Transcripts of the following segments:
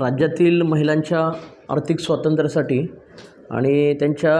राज्यातील महिलांच्या आर्थिक स्वातंत्र्यासाठी आणि त्यांच्या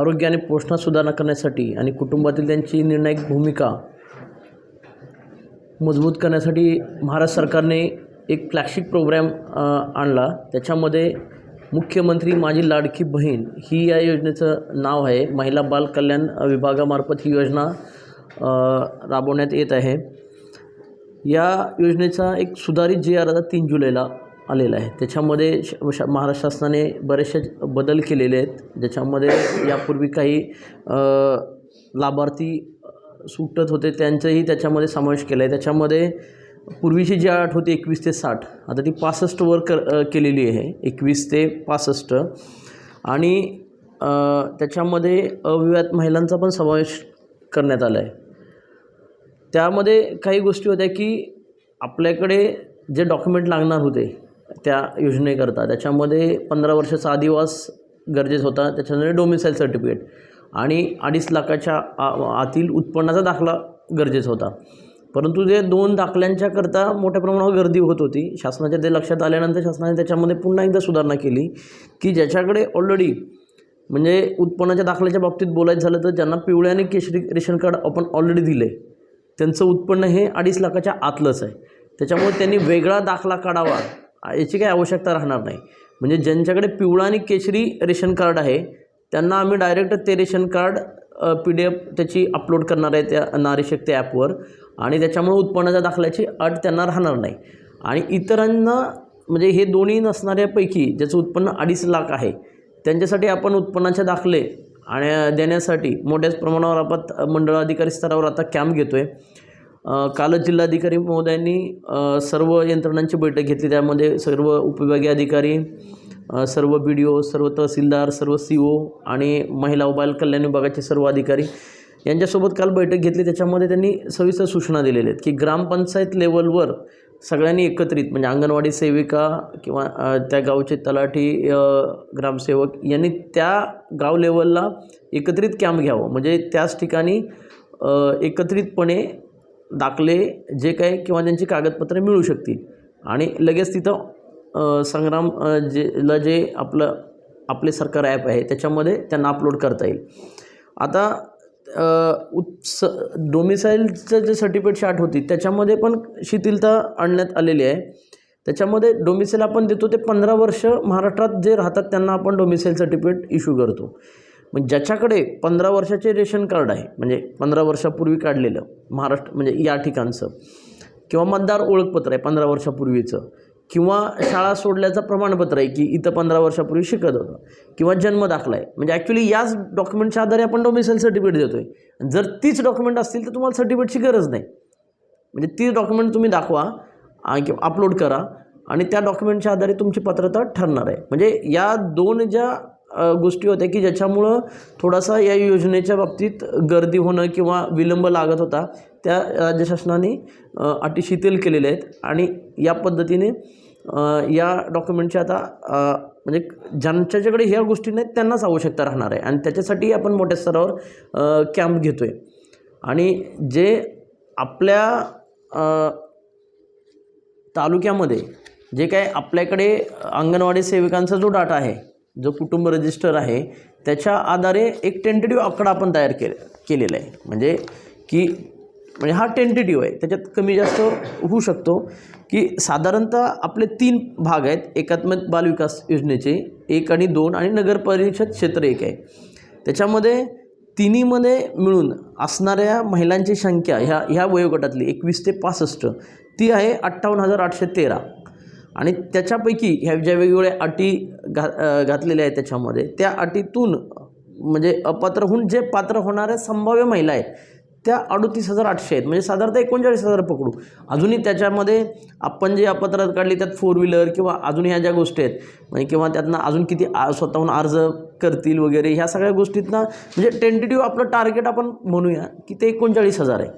आरोग्य आणि पोषणात सुधारणा करण्यासाठी आणि कुटुंबातील त्यांची निर्णायक भूमिका मजबूत करण्यासाठी महाराष्ट्र सरकारने एक फ्लॅगशिप प्रोग्रॅम आणला. त्याच्यामध्ये मुख्यमंत्री माझी लाडकी बहीण ही या योजनेचं नाव आहे. महिला बाल कल्याण विभागामार्फत ही योजना राबवण्यात येत आहे. या योजनेचा एक सुधारित जी आर आता तीन जुलैला आलेला आहे. त्याच्यामध्ये श श महाराष्ट्र शासनाने बरेचसे बदल केलेले आहेत. ज्याच्यामध्ये यापूर्वी काही लाभार्थी सुटत होते त्यांचंही त्याच्यामध्ये समावेश केला आहे. त्याच्यामध्ये पूर्वीची जी अट होती एकवीस ते साठ आता ती पासष्टवर कर केलेली आहे. एकवीस ते पासष्ट. आणि त्याच्यामध्ये अविवाहित महिलांचा पण समावेश करण्यात आला आहे त्यामध्ये काही गोष्टी होत्या की आपल्याकडे जे डॉक्युमेंट लागणार होते त्या योजनेकरता त्याच्यामध्ये पंधरा वर्षाचा आदिवास गरजेचा होता त्याच्यामध्ये डोमिसाईल सर्टिफिकेट आणि अडीच लाखाच्या आ- आतील उत्पन्नाचा दाखला गरजेचा होता. परंतु जे दोन दाखल्यांच्याकरता मोठ्या प्रमाणावर गर्दी होत होती शासनाच्या ते लक्षात आल्यानंतर शासनाने त्याच्यामध्ये पुन्हा एकदा सुधारणा केली की ज्याच्याकडे ऑलरेडी म्हणजे उत्पन्नाच्या दाखल्याच्या बाबतीत बोलायचं झालं तर ज्यांना पिवळ्या आणि केशरी रेशन कार्ड आपण ऑलरेडी दिले. त्यांचं उत्पन्न हे अडीच लाखाच्या आतलंच आहे. त्याच्यामुळे त्यांनी वेगळा दाखला काढावा याची काही आवश्यकता राहणार नाही. म्हणजे ज्यांच्याकडे पिवळा आणि केशरी रेशन कार्ड आहे त्यांना आम्ही डायरेक्ट ते ration card P D F त्याची अपलोड करणार आहे त्या नारीशक्ती ॲपवर आणि त्याच्यामुळे उत्पन्नाच्या दाखल्याची अट त्यांना राहणार नाही. आणि इतरांना म्हणजे हे दोन्ही नसणाऱ्यापैकी ज्याचं उत्पन्न अडीच लाख आहे त्यांच्यासाठी आपण उत्पन्नाचे दाखले आणि देण्यासाठी मोठ्याच प्रमाणावर आपण मंडळ अधिकारी स्तरावर आता कॅम्प घेतो आहे कालच जिल्हाधिकारी महोदयांनी सर्व यंत्रणांची बैठक घेतली. त्यामध्ये सर्व उपविभागीय अधिकारी सर्व बी डी ओ सर्व तहसीलदार सर्व सी ओ आणि महिला व बाल कल्याण विभागाचे सर्व अधिकारी यांच्यासोबत काल बैठक घेतली. त्याच्यामध्ये त्यांनी सविस्तर सूचना दिलेल्या आहेत की ग्रामपंचायत लेवलवर सगळ्यांनी एकत्रित म्हणजे अंगणवाडी सेविका किंवा त्या गावचे तलाठी ग्रामसेवक यांनी त्या गाव लेवलला एकत्रित कॅम्प घ्यावं. म्हणजे त्याच ठिकाणी एकत्रितपणे दाखले जे काही किंवा त्यांची कागदपत्रे मिळू शकतील. आणि लगेच तिथं संग्राम जे ला जे आपलं आपले सरकार ॲप आहे त्याच्यामध्ये त्यांना अपलोड करता येईल. आता उत्स डोमिसाईलचं जे सर्टिफिकेट शार्ट होती त्याच्यामध्ये पण शिथिलता आणण्यात आलेली आहे. त्याच्यामध्ये डोमिसाईल आपण देतो ते पंधरा वर्ष महाराष्ट्रात जे राहतात त्यांना आपण डोमिसाईल सर्टिफिकेट इश्यू करतो. मग ज्याच्याकडे पंधरा वर्षाचे रेशन कार्ड आहे म्हणजे पंधरा वर्षापूर्वी काढलेलं महाराष्ट्र म्हणजे या ठिकाणचं किंवा मतदार ओळखपत्र आहे पंधरा वर्षापूर्वीचं किंवा शाळा सोडल्याचं प्रमाणपत्र आहे की इथं पंधरा वर्षापूर्वी शिकत होतं किंवा जन्म दाखला आहे म्हणजे ॲक्च्युली याच डॉक्युमेंटच्या आधारे आपण डोमिसाईल सर्टिफिकेट देतो आहे जर तीच डॉक्युमेंट असतील तर तुम्हाला सर्टिफिकेटची गरज नाही. म्हणजे तीच डॉक्युमेंट तुम्ही दाखवा किंवा अपलोड करा आणि त्या डॉक्युमेंटच्या आधारे तुमची पात्रता ठरणार आहे. म्हणजे या दोन ज्या गोष्टी होत्या की ज्याच्यामुळं थोडासा या योजनेच्या बाबतीत गर्दी होणं किंवा विलंब लागत होता त्या राज्य शासनाने अटी शिथिल केलेल्या आहेत आणि या पद्धतीने या डॉक्युमेंटची आता म्हणजे ज्यांच्याकडे ह्या गोष्टी नाहीत त्यांनाच आवश्यकता राहणार आहे. आणि त्याच्यासाठी आपण मोठ्या स्तरावर कॅम्प घेतो आहे आणि जे आपल्या तालुक्यामध्ये जे काय आपल्याकडे अंगणवाडी सेविकांचा जो डाटा आहे जो कुटुंब रजिस्टर आहे त्याच्या आधारे एक टेंटेटिव्ह आकडा आपण तयार के केलेला आहे. म्हणजे की म्हणजे हा टेंटेटिव्ह आहे. त्याच्यात कमी जास्त होऊ शकतो की साधारणतः आपले तीन भाग आहेत. एकात्मक बालविकास योजनेचे एक आणि दोन आणि नगर परिषद क्षेत्र एक आहे. त्याच्यामध्ये तिन्हीमध्ये मिळून असणाऱ्या महिलांची संख्या ह्या ह्या वयोगटातली एकवीस ते पासष्ट ती आहे अठ्ठावन्न हजार आठशे तेरा. आणि त्याच्यापैकी ह्या ज्या वेगवेगळ्या अटी घा घातलेल्या आहेत त्याच्यामध्ये त्या अटीतून म्हणजे अपात्र होऊन जे पात्र होणाऱ्या संभाव्य महिला आहेत त्या अडतीस हजार आठशे आहेत. म्हणजे साधारणतः एकोणचाळीस हजार पकडू. अजूनही त्याच्यामध्ये आपण जे अपत्रात काढली त्यात फोर व्हीलर किंवा अजून ह्या ज्या गोष्टी आहेत म्हणजे किंवा त्यातनं अजून किती आ स्वतःहून अर्ज करतील वगैरे ह्या सगळ्या गोष्टीतनं म्हणजे टेंटेटिव्ह आपलं टार्गेट आपण म्हणूया की ते एकोणचाळीस हजार आहे.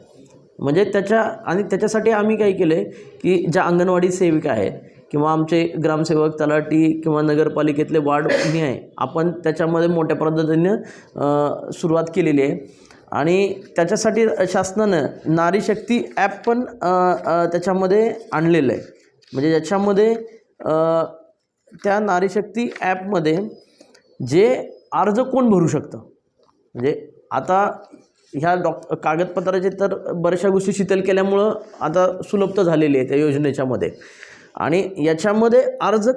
म्हणजे त्याच्या आणि त्याच्यासाठी आम्ही काय केलं आहे की ज्या अंगणवाडी सेविका आहेत किंवा आमचे ग्रामसेवक तलाठी किंवा नगरपालिकेतले वार्ड मी आहे आपण त्याच्यामध्ये मोठ्या पद्धतीनं सुरुवात केलेली आहे. आणि त्याच्यासाठी शासनानं नारी शक्ती ॲप पण त्याच्यामध्ये आणलेलं आहे. म्हणजे ज्याच्यामध्ये त्या नारीशक्ती ॲपमध्ये जे अर्ज कोण भरू शकतं? म्हणजे आता ह्या डॉक कागदपत्राचे तर बऱ्याचशा गोष्टी शिथल केल्यामुळं आता सुलभता झालेली आहे त्या योजनेच्यामध्ये. आणि याच्यामध्ये अर्ज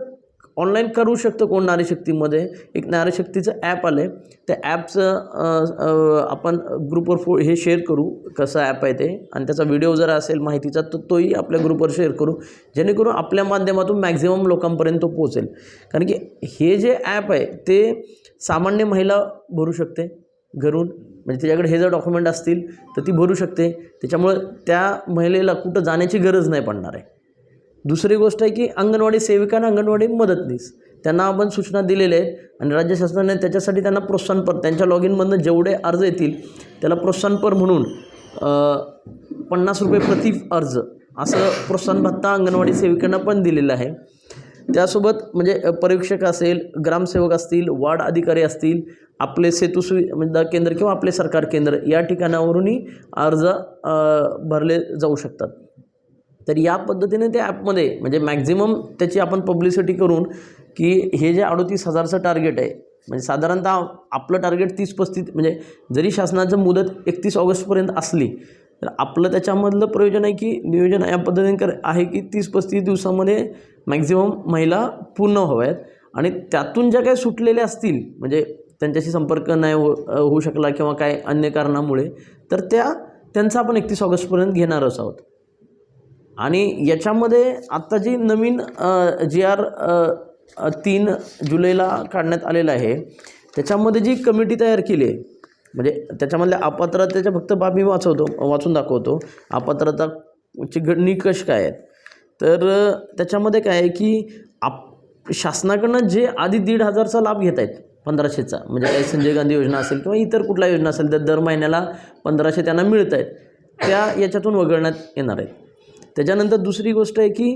ऑनलाईन करू शकतो कोण नारीशक्तीमध्ये एक नारीशक्तीचं ॲप आलं आहे त्या ॲपचं आपण ग्रुपवर फो हे शेअर करू कसं ॲप आहे ते. आणि त्याचा व्हिडिओ जर असेल माहितीचा तर तोही आपल्या ग्रुपवर शेअर करू. जेणेकरून आपल्या माध्यमातून मॅक्झिमम लोकांपर्यंत तो पोहोचेल. कारण की हे जे ॲप आहे ते सामान्य महिला भरू शकते घरून. म्हणजे त्याच्याकडे हे जर डॉक्युमेंट असतील तर ती भरू शकते. त्याच्यामुळं त्या महिलेला कुठं जाण्याची गरज नाही पडणार आहे. दुसरी गोष्ट आहे की अंगणवाडी सेविका आणि अंगणवाडी मदतनीस त्यांना आपण सूचना दिलेल्या आहेत आणि राज्य शासनाने त्याच्यासाठी त्यांना प्रोत्साहनपर त्यांच्या लॉग इनमधनं जेवढे अर्ज येतील त्याला प्रोत्साहनपर म्हणून पन्नास रुपये प्रति अर्ज असं प्रोत्साहन भत्ता अंगणवाडी सेविकांना पण दिलेलं आहे. त्यासोबत म्हणजे परीक्षक असेल ग्रामसेवक असतील वार्ड अधिकारी असतील आपले सेतू सुविधा म्हणजे केंद्र किंवा आपले सरकार केंद्र या ठिकाणावरूनही अर्ज भरले जाऊ शकतात. तर या पद्धतीने त्या ॲपमध्ये म्हणजे मॅक्झिमम त्याची आपण पब्लिसिटी करून की हे जे अडोतीस हजारचं टार्गेट आहे म्हणजे साधारणतः आपलं टार्गेट तीस पस्तीस म्हणजे जरी शासनाचं मुदत एकतीस ऑगस्टपर्यंत असली तर आपलं त्याच्यामधलं प्रयोजन आहे की नियोजन या पद्धतीने कर आहे की तीस पस्तीस दिवसामध्ये मॅक्झिमम महिला पूर्ण हव्यात आणि त्यातून ज्या काही सुटलेल्या असतील म्हणजे त्यांच्याशी संपर्क नाही हो होऊ शकला किंवा काय अन्य कारणामुळे तर त्या त्यांचा आपण एकतीस ऑगस्टपर्यंत घेणारच आहोत. आणि याच्यामध्ये आत्ता जी नवीन जी आर तीन जुलैला काढण्यात आलेलं आहे त्याच्यामध्ये जी कमिटी तयार केली आहे म्हणजे त्याच्यामधल्या अपात्रतेच्या फक्त बाबी वाचवतो वाचून दाखवतो अपात्रताची ग निकष काय आहेत? तर त्याच्यामध्ये काय आहे की आप शासनाकडनं जे आधी दीड हजारचा लाभ घेत आहेत पंधराशेचा म्हणजे काही संजय गांधी योजना असेल किंवा इतर कुठल्या योजना असेल तर दर महिन्याला पंधराशे त्यांना मिळत आहेत त्या याच्यातून वगळण्यात येणार आहेत. त्याच्यानंतर दुसरी गोष्ट आहे की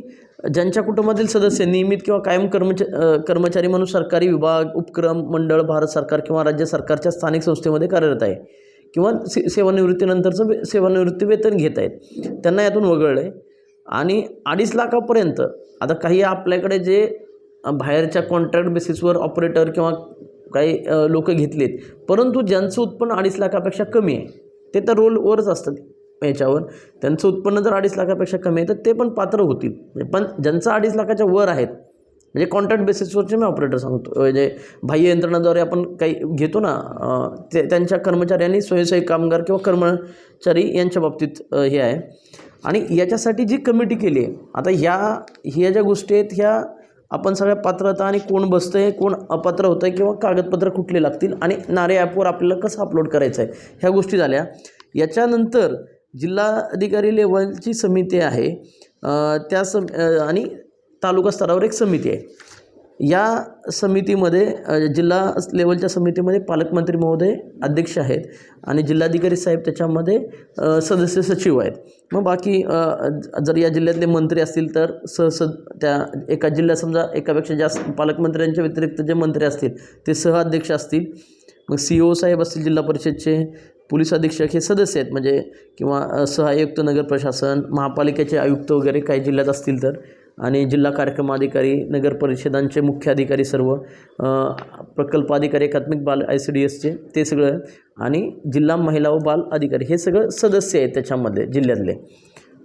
ज्यांच्या कुटुंबातील सदस्य नियमित किंवा कायम कर्मचा कर्मचारी म्हणून सरकारी विभाग उपक्रम मंडळ भारत सरकार किंवा राज्य सरकारच्या स्थानिक संस्थेमध्ये कार्यरत आहे किंवा से सेवानिवृत्तीनंतरचं वे सेवानिवृत्ती वेतन घेत आहेत. त्यांना यातून वगळलं आहे आणि अडीच लाखापर्यंत आता काही आपल्याकडे जे बाहेरच्या कॉन्ट्रॅक्ट बेसिसवर ऑपरेटर किंवा काही लोक घेतलेत परंतु ज्यांचं उत्पन्न अडीच लाखापेक्षा कमी आहे ते तर रोलवरच असतात. याच्यावर. त्यांचं उत्पन्न जर अडीच लाखापेक्षा कमी आहे तर ते पण पात्र होतील. पण ज्यांचं अडीच लाखाच्या वर आहेत म्हणजे कॉन्ट्रॅक्ट बेसिसवरचे मी ऑपरेटर सांगतो. म्हणजे बाह्य यंत्रणाद्वारे आपण काही घेतो ना ते त्यांच्या कर्मचाऱ्यांनी स्वयंसेवी कामगार किंवा कर्मचारी यांच्या बाबतीत हे आहे. आणि याच्यासाठी जी कमिटी केली आहे आता ह्या ह्या ज्या गोष्टी आहेत ह्या आपण सगळ्या पात्रता आणि कोण बसतं आहे कोण अपात्र होतं आहे किंवा कागदपत्र कुठले लागतील आणि नारे ॲपवर आपल्याला कसं अपलोड करायचं आहे ह्या गोष्टी झाल्या. याच्यानंतर जिल्हाधिकारी लेवलची समिती आहे. त्या सम आणि तालुका स्तरावर एक समिती आहे. या समितीमध्ये जिल्हा लेवलच्या समितीमध्ये पालकमंत्री महोदय अध्यक्ष आहेत आणि जिल्हाधिकारी साहेब त्याच्यामध्ये सदस्य सचिव आहेत. मग बाकी जर या जिल्ह्यातले मंत्री असतील तर सहस त्या एका जिल्ह्यात समजा एकापेक्षा जास्त पालकमंत्र्यांच्या व्यतिरिक्त जे मंत्री असतील ते सह अध्यक्ष असतील. मग सी ओ साहेब असतील जिल्हा परिषदचे पोलीस अधीक्षक हे सदस्य आहेत म्हणजे किंवा सहायुक्त सहआयुक्त नगर प्रशासन महापालिकेचे आयुक्त वगैरे काही जिल्ह्यात असतील तर. आणि जिल्हा कार्यक्रम अधिकारी नगर परिषदांचे मुख्य अधिकारी सर्व प्रकल्प अधिकारी एकात्मिक बाल आय सी डी एसचे ते सगळं. आणि जिल्हा महिला व बाल अधिकारी हे सगळं सदस्य आहेत त्याच्यामध्ये जिल्ह्यातले.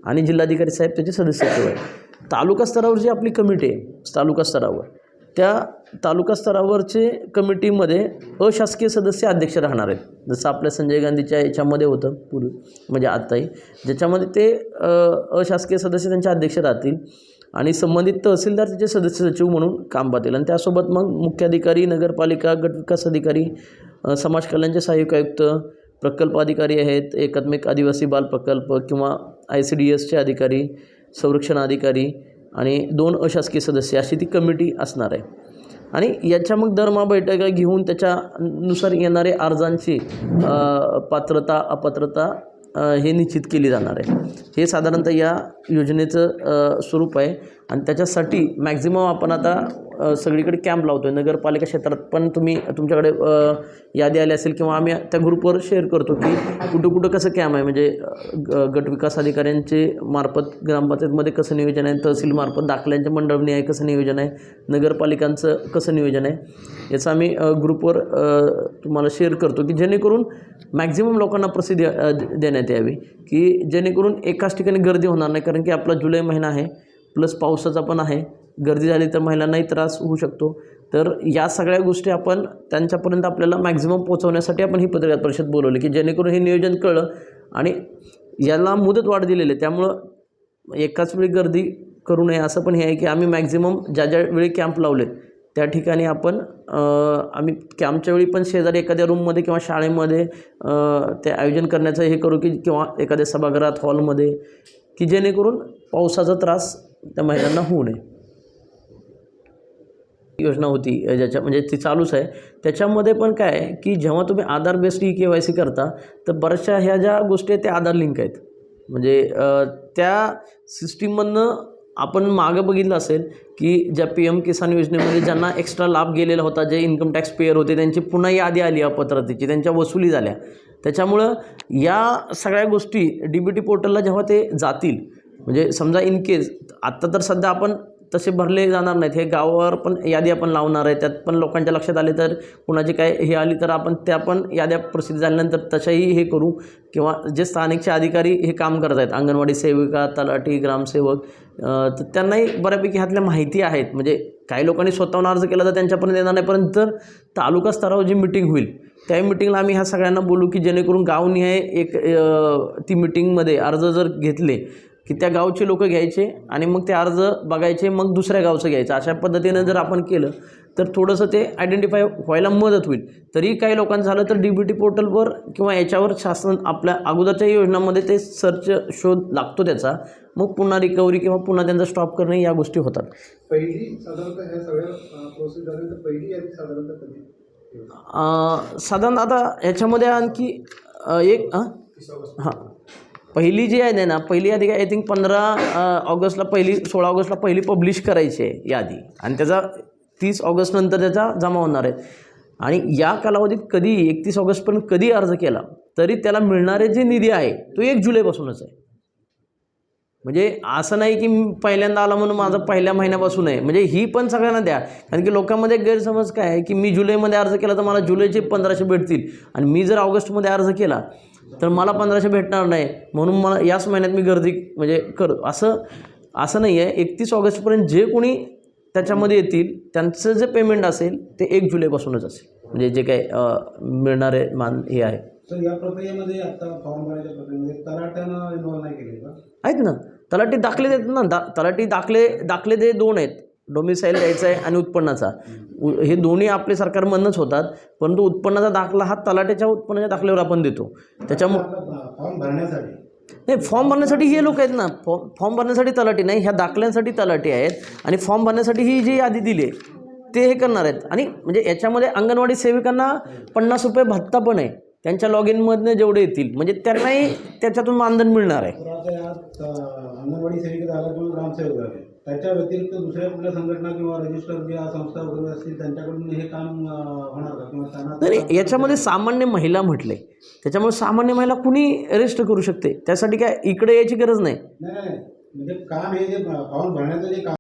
आणि जिल्हाधिकारी साहेब त्याचे सदस्य आहेत. तालुका स्तरावर जी आपली कमिटी आहे तालुका स्तरावर त्या तालुका स्तरावरचे कमिटीमध्ये अशासकीय सदस्य अध्यक्ष राहणार आहेत. जसं आपल्या संजय गांधीच्या याच्यामध्ये होतं पूर्वी म्हणजे आत्ताही. ज्याच्यामध्ये ते अशासकीय सदस्य त्यांचे अध्यक्ष राहतील आणि संबंधित तहसीलदार त्याचे सदस्य सचिव म्हणून काम पाहतील. आणि त्यासोबत मग मुख्याधिकारी नगरपालिका गटविकास अधिकारी समाज कल्याणचे सहाय्यक आयुक्त प्रकल्प अधिकारी आहेत एकात्मिक आदिवासी बाल प्रकल्प किंवा आय सी डी एसचे अधिकारी संरक्षण अधिकारी आणि दोन अशासकीय सदस्य अशी ती कमिटी असणार आहे. आणि याच्या मग दरमा बैठका घेऊन त्याच्यानुसार येणारे अर्जांची पात्रता अपात्रता हे निश्चित केली जाणार आहे. हे साधारणतः या योजनेचं स्वरूप आहे. आणि त्याच्यासाठी मॅक्झिमम आपण आता सगळीकडे कॅम्प लावतो आहे नगरपालिका क्षेत्रात पण तुम्ही तुमच्याकडे यादी आली असेल किंवा आम्ही त्या ग्रुपवर शेअर करतो की कुठं कुठं कसं कॅम्प आहे? म्हणजे गटविकास ग- गट विकास अधिकाऱ्यांचे मार्फत ग्रामपंचायतमध्ये कसं नियोजन आहे? तहसीलमार्फत दाखल्यांच्या मंडळनी आहे कसं नियोजन आहे? नगरपालिकांचं कसं नियोजन आहे? याचं आम्ही ग्रुपवर तुम्हाला शेअर करतो की जेणेकरून मॅक्झिमम लोकांना प्रसिद्धी देण्यात यावी. की जेणेकरून एकाच ठिकाणी गर्दी होणार नाही. कारण की आपला जुलै महिना आहे. प्लस पावसाचा पण आहे. गर्दी झाली तर महिलांनाही त्रास होऊ शकतो. तर या सगळ्या गोष्टी आपण त्यांच्यापर्यंत आपल्याला मॅक्झिमम पोहोचवण्यासाठी आपण ही पत्रकार परिषद बोलवली की जेणेकरून हे नियोजन कळलं आणि याला मुदत वाढ दिलेली आहे. त्यामुळं एकाच वेळी गर्दी करू नये असं पण हे आहे की आम्ही मॅक्झिमम ज्या ज्या वेळी कॅम्प लावलेत त्या ठिकाणी आपण आम्ही कॅम्पच्या वेळी पण शेजारी एखाद्या रूममध्ये किंवा शाळेमध्ये ते आयोजन करण्याचं हे करू की किंवा एखाद्या सभागृहात हॉलमध्ये की जेणेकरून पावसाचा त्रास त्या महिलांना होऊ नये. योजना होती ज्याच्या म्हणजे ती चालूच आहे. त्याच्यामध्ये पण काय आहे की जेव्हा तुम्ही Aadhaar based E K Y C करता तर बऱ्याचशा ह्या ज्या गोष्टी आहेत त्या आधार लिंक आहेत. म्हणजे त्या सिस्टीममधनं आपण मागं बघितलं असेल की ज्या पी एम किसान योजनेमध्ये ज्यांना एक्स्ट्रा लाभ गेलेला होता जे इन्कम टॅक्स पेअर होते त्यांची पुन्हा यादी आली अपात्रतेची त्यांच्या वसुली झाल्या. त्याच्यामुळं या सगळ्या गोष्टी डी बी टी पोर्टलला जेव्हा ते जातील म्हणजे समजा इन केस आत्ता तर सध्या आपण तसे भरले जाणार नाहीत. हे गावावर पण यादी आपण लावणार आहे. त्यात पण लोकांच्या लक्षात आले तर कुणाची काय हे आली तर आपण त्या पण याद्या प्रसिद्ध झाल्यानंतर तशाही हे करू. किंवा जे स्थानिकचे अधिकारी हे काम करत आहेत अंगणवाडी सेविका तलाठी ग्रामसेवक तर त्यांनाही बऱ्यापैकी ह्यातल्या माहिती आहेत. म्हणजे काही लोकांनी स्वतःहून अर्ज केला तर त्यांच्यापर्यंत येणार नाही. परंतु जर तालुका स्तरावर जी मिटिंग होईल त्या मिटिंगला आम्ही ह्या सगळ्यांना बोलू की जेणेकरून गावनिहाय एक ती मिटिंगमध्ये अर्ज जर घेतले की त्या गावचे लोक घ्यायचे आणि मग ते अर्ज बघायचे मग दुसऱ्या गावचं घ्यायचं. अशा पद्धतीनं जर आपण केलं तर थोडंसं ते आयडेंटिफाय व्हायला मदत होईल. तरी काही लोकांचं झालं तर डी बी टी पोर्टलवर किंवा याच्यावर शासन आपल्या अगोदरच्या योजनांमध्ये ते सर्च शोध लागतो त्याचा. मग पुन्हा रिकव्हरी किंवा पुन्हा त्यांचा स्टॉप करणे या गोष्टी होतात. पहिली साधारणतः ह्या सगळ्या प्रोसेस झाल्यानंतर पहिली यादी साधारणतः कधी? साधारण आता याच्यामध्ये आणखी एक हां हां. पहिली जी आहे ना पहिली यादी काय आय थिंक पंधरा ऑगस्टला पहिली सोळा ऑगस्टला पहिली पब्लिश करायची आहे यादी. आणि त्याचा तीस ऑगस्टनंतर त्याचा जमा होणार आहे. आणि या कालावधीत कधी एकतीस ऑगस्टपर्यंत कधी अर्ज केला तरी त्याला मिळणारे जे निधी आहे तो एक जुलैपासूनच आहे. म्हणजे असं नाही की पहिल्यांदा आला म्हणून माझं पहिल्या महिन्यापासून आहे. म्हणजे ही पण सगळ्यांना द्या. कारण की लोकांमध्ये गैरसमज काय आहे की मी जुलैमध्ये अर्ज केला तर मला जुलैचे पंधराशे भेटतील. आणि मी जर ऑगस्टमध्ये अर्ज केला तर मला पंधराशे भेटणार नाही. म्हणून मला याच महिन्यात मी गर्दी म्हणजे कर असं असं नाही आहे. एकतीस ऑगस्टपर्यंत जे कोणी त्याच्यामध्ये येतील त्यांचं जे पेमेंट असेल ते एक जुलैपासूनच असेल. म्हणजे जे काय अं, मिळणारे मान हे आहे. तर या प्रक्रियेमध्ये आता फॉर्म भरायच्या प्रक्रियेमध्ये तलाट्यानं इन्व्हॉल्व नाही केले का? आहेत ना. तलाठी दाखले देतात ना. दा तलाठी दाखले दाखले ते दोन आहेत. डोमिसाईल द्यायचा आहे आणि उत्पन्नाचा. हे दोन्ही आपले सरकारमधनंच होतात परंतु उत्पन्नाचा दाखला हा तलाट्याच्या उत्पन्नाच्या दाखल्यावर आपण देतो. त्याच्यामुळे नाही फॉर्म भरण्यासाठी हे लोक आहेत ना फॉर्म फॉर्म भरण्यासाठी तलाठी नाही ह्या दाखल्यांसाठी तलाठी आहेत आणि फॉर्म भरण्यासाठी ही जी यादी दिली आहे ते हे करणार आहेत. आणि म्हणजे याच्यामध्ये अंगणवाडी सेविकांना पन्नास रुपये भत्ता पण आहे. त्यांच्या लॉग इनमधनं जेवढे येतील म्हणजे त्यांनाही त्याच्यातून मानधन मिळणार आहे. त्याच्या व्यतिरिक्त दुसऱ्या कुठल्या संघटना किंवा रजिस्टर ज्या संस्था वगैरे असतील त्यांच्याकडून हे काम होणार का? किंवा त्यांना नाही याच्यामध्ये सामान्य महिला म्हटले. त्याच्यामुळे सामान्य महिला कुणी रजिस्टर करू शकते? त्यासाठी काय इकडे यायची गरज नाही? नाही नाही म्हणजे काम हे जे फॉर्म भरण्याचं जे काम